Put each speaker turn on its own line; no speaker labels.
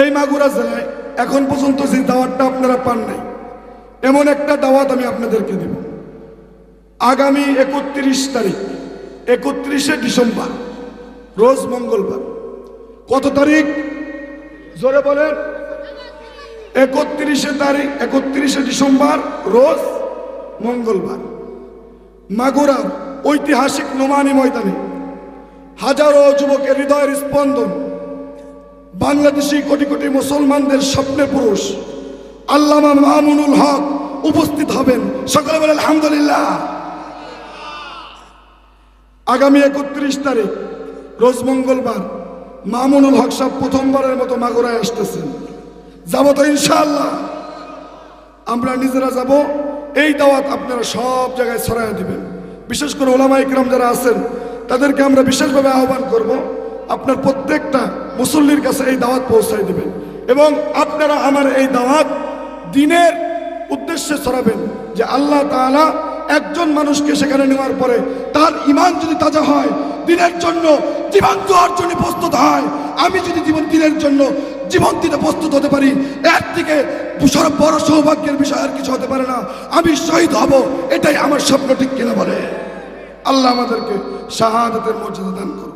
এই মাগুরা জেলায় এখন পর্যন্ত যে দাওয়াতটা আপনারা পান নাই, এমন একটা দাওয়াত আমি আপনাদেরকে দেব। আগামী একত্রিশ তারিখ, একত্রিশে ডিসেম্বর, রোজ মঙ্গলবার। কত তারিখ? জোরে বলেন। একত্রিশে তারিখ, একত্রিশে ডিসেম্বর, রোজ মঙ্গলবার। মাগুরার ঐতিহাসিক নোমানি ময়দানে হাজারো যুবকের হৃদয়ের স্পন্দন বাংলাদেশি কোটি কোটি মুসলমানদের স্বপ্নের পুরুষ আল্লামা মামুনুল হক উপস্থিত হবেন। সকালে বলে আলহামদুলিল্লাহ। আগামী একত্রিশ তারিখ, রোজ মঙ্গলবার, মামুনুল হক সাহেব প্রথমবারের মতো মাগুরায় আসতেছেন। যাব তো ইনশাল্লাহ আমরা নিজেরা যাব, এই দাওয়াত আপনারা সব জায়গায় ছড়াই দিবেন। বিশেষ করে ওলামা ইকরাম যারা আছেন, তাদেরকে আমরা বিশেষভাবে আহ্বান করব, আপনার প্রত্যেকটা মুসল্লির কাছে এই দাওয়াত পৌঁছাই দিবেন। এবং আপনারা আমার এই দাওয়াত দিনের উদ্দেশ্যে ছড়াবেন যে আল্লাহ তাআলা একজন মানুষকে সেখানে নেওয়ার পরে তার ইমান যদি তাজা হয়, দিনের জন্য জীবন দেওয়ার জন্য প্রস্তুত হয়, আমি যদি জীবন দিনের জন্য জীবন দিতে প্রস্তুত হতে পারি, এর থেকে সব বড় সৌভাগ্যের বিষয় আর কিছু হতে পারে না। আমি শহীদ হব, এটাই আমার স্বপ্ন, ঠিক কিনা বলে? আল্লাহ আমাদেরকে শাহাদাতের মর্যাদা দান করুন।